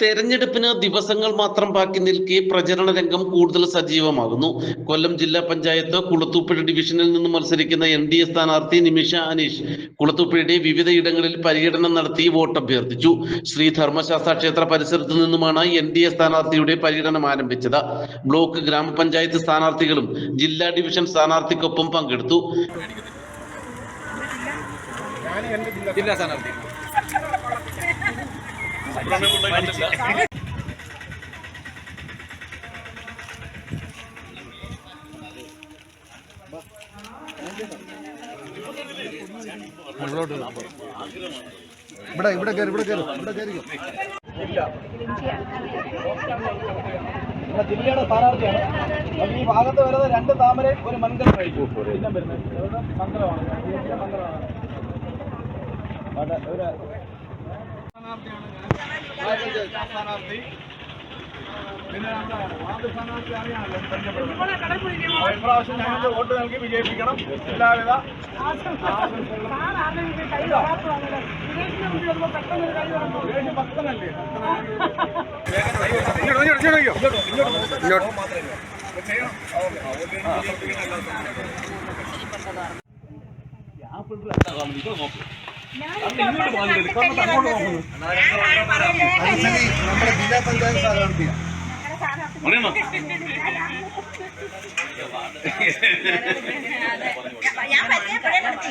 തെരഞ്ഞെടുപ്പിന് ദിവസങ്ങൾ മാത്രം ബാക്കി നിൽക്കെ പ്രചരണ രംഗം കൂടുതൽ സജീവമാകുന്നു. കൊല്ലം ജില്ലാ പഞ്ചായത്ത് കുളത്തൂപ്പുഴ ഡിവിഷനിൽ നിന്ന് മത്സരിക്കുന്ന എൻ ഡി എ സ്ഥാനാർത്ഥി നിമിഷ അനീഷ് കുളത്തൂപ്പുഴയുടെ വിവിധയിടങ്ങളിൽ പര്യടനം നടത്തി വോട്ട് അഭ്യർത്ഥിച്ചു ശ്രീ ധർമ്മശാസ്ത്ര ക്ഷേത്ര പരിസരത്ത് നിന്നുമാണ് എൻ ഡി എ സ്ഥാനാർത്ഥിയുടെ പര്യടനം ആരംഭിച്ചത്. ബ്ലോക്ക് ഗ്രാമപഞ്ചായത്ത് സ്ഥാനാർത്ഥികളും ജില്ലാ ഡിവിഷൻ സ്ഥാനാർത്ഥിക്കൊപ്പം പങ്കെടുത്തു. ജില്ലാ സ്ഥാനാർത്ഥി. ഇവിടെ ഇവിടെ കയറി ഇവിടെ കയറി ഇവിടെ കയറിക്കോ നമ്മുടെ ജില്ലയുടെ സ്ഥാനാർത്ഥിയാണ്. അപ്പം ഈ ഭാഗത്ത് വരുന്നത് രണ്ട് താമര ഒരു മന്ത്രം കഴിക്കും പിന്നെ വരുന്നത്. മന്ത്രമാണ് അവിടെ ഒരു സ്ഥാനാർത്ഥി പിന്നെ വാർഡ് സ്ഥാനാർത്ഥി അറിയാമല്ലോ പരിചയപ്പെടുന്നത് ഇപ്രാവശ്യം ഞങ്ങൾക്ക് വോട്ട് നൽകി വിജയിപ്പിക്കണം എല്ലാവിധ ആശംസകളും ദേഷ്യം ഭക്തനല്ലേ മനസ്സിലി നമ്മുടെ ജില്ലാ പഞ്ചായത്ത് സ്ഥാനാർത്ഥിയാണ് ഞാൻ പരിചയപ്പെടുത്തി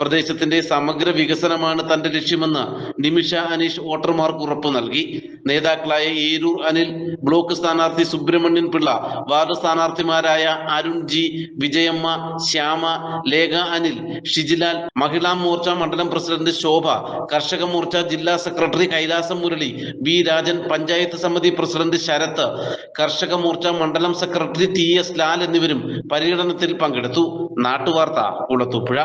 പ്രദേശത്തിന്റെ സമഗ്ര വികസനമാണ് തന്റെ ലക്ഷ്യമെന്ന് നിമിഷ അനീഷ് വോട്ടർമാർക്ക് ഉറപ്പു നൽകി. നേതാക്കളായ ഏരൂർ അനിൽ ബ്ലോക്ക് സ്ഥാനാർത്ഥി സുബ്രഹ്മണ്യൻ പിള്ള വാർഡ് സ്ഥാനാർത്ഥിമാരായ അരുൺ ജി വിജയമ്മ ശ്യാമ ലേഖ അനിൽ ഷിജിലാൽ മഹിളാ മോർച്ച മണ്ഡലം പ്രസിഡന്റ് ശോഭ കർഷക മോർച്ച ജില്ലാ സെക്രട്ടറി കൈലാസം മുരളി വി രാജൻ പഞ്ചായത്ത് സമിതി പ്രസിഡന്റ് ശരത്ത് കർഷക മോർച്ച മണ്ഡലം സെക്രട്ടറി ടി എസ് ലാൽ എന്നിവരും പര്യടനത്തിൽ പങ്കെടുത്തു. നാട്ടുവാർത്ത കുളത്തൂപ്പുഴ